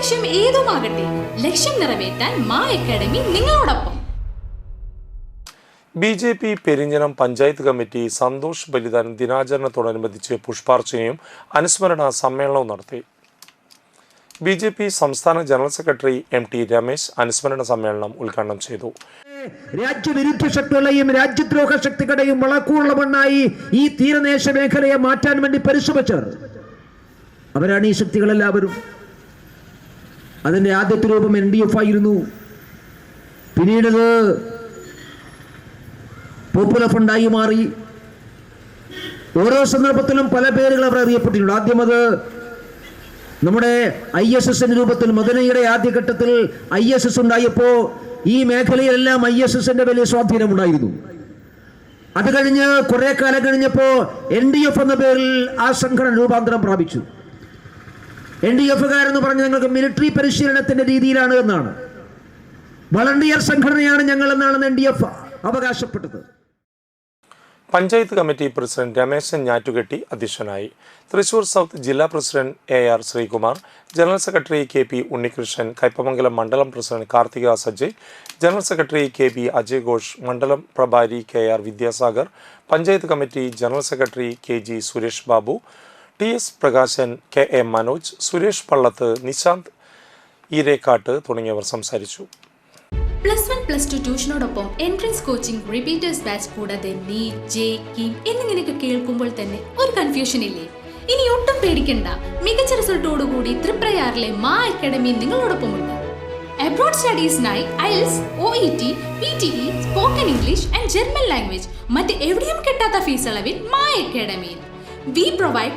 ലക്ഷ്യം ഏതുമാകട്ടെ ലക്ഷ്യം നിറവേറ്റാൻ മാ അക്കാഡമി നിങ്ങളോടൊപ്പം. B J P Perinjanam panchayat committee Santhosh Balidan ദിനാചരണത്തോടനുബന്ധിച്ച് പുഷ്പാർച്ചനയും അനുസ്മരണ സമ്മേളനവും നടത്തി. ബി ജെ പി സംസ്ഥാന general secretary M T Ramesh അനുസ്മരണ സമ്മേളനം ഉദ്ഘാടനം ചെയ്തു. രാജ്യവിരുദ്ധ ശക്തികളെയും രാജ്യദ്രോഹ ശക്തികളെയും വളക്കൂറുള്ള മണ്ണായി ഈ തീരദേശ മേഖലയെ മാറ്റാൻ വേണ്ടി പരിശ്രമിച്ചവർ. അവരാണ് ഈ ശക്തികളെല്ലാവരും. അതിന്റെ ആദ്യത്തെ രൂപം എൻ ഡി എഫ് ആയിരുന്നു. പിന്നീടത് പോപ്പുലർ ഫണ്ടായി മാറി. ഓരോ സന്ദർഭത്തിലും പല പേരുകൾ അവർ അറിയപ്പെട്ടിട്ടുണ്ട്. ആദ്യം അത് നമ്മുടെ ഐ എസ് എസിന്റെ രൂപത്തിൽ മദനയുടെ ആദ്യഘട്ടത്തിൽ ഐ എസ് എസ് ഉണ്ടായപ്പോ ഈ മേഖലയിലെല്ലാം ഐ എസ് എസിന്റെ വലിയ സ്വാധീനമുണ്ടായിരുന്നു അത് കഴിഞ്ഞ് കുറെ കാലം കഴിഞ്ഞപ്പോൾ എൻ ഡി എഫ് എന്ന പേരിൽ ആ സംഘടന രൂപാന്തരം പ്രാപിച്ചു. എൻ ഡി എഫുകാരെന്ന് പറഞ്ഞ് ഞങ്ങൾക്ക് മിലിറ്ററി പരിശീലനത്തിന്റെ രീതിയിലാണ് എന്നാണ്. വളണ്ടിയർ സംഘടനയാണ് ഞങ്ങൾ എന്നാണ് എൻ ഡി എഫ് അവകാശപ്പെട്ടത്. പഞ്ചായത്ത് കമ്മിറ്റി പ്രസിഡന്റ് രമേശൻ ഞാറ്റുകെട്ടി അധ്യക്ഷനായി. തൃശൂർ സൗത്ത് ജില്ലാ president A R Sreekumar general secretary K P Unnikrishnan Kaipamangalam മണ്ഡലം president Karthika Sajay general secretary K P Ajay Ghosh മണ്ഡലം പ്രഭാരി K R Vidyasagar panchayat committee general secretary K G Suresh Babu T S Prakashan K A Manoj Suresh Pallath Nishanth Eerekkatt തുടങ്ങിയവർ സംസാരിച്ചു. Plus one plus two ട്യൂഷനോടൊപ്പം entrance coaching repeaters batch കൂടാതെ NEET J KEAM എന്നിങ്ങനെയൊക്കെ കേൾക്കുമ്പോൾ തന്നെ ഒരു confusion ഇല്ലേ? ഇനി ഒട്ടും പേടിക്കണ്ട. മികച്ച റിസൾട്ടോടുകൂടി തൃപ്രയാറിലെ മാ അക്കാഡമി നിങ്ങളോടൊപ്പമുണ്ട്. Abroad സ്റ്റഡീസിനായി IELTS O E T P T E spoken English and German language മറ്റ് എവിടെയും കിട്ടാത്ത ഫീസ് അളവിൽ മാ അക്കാഡമിയിൽ we provide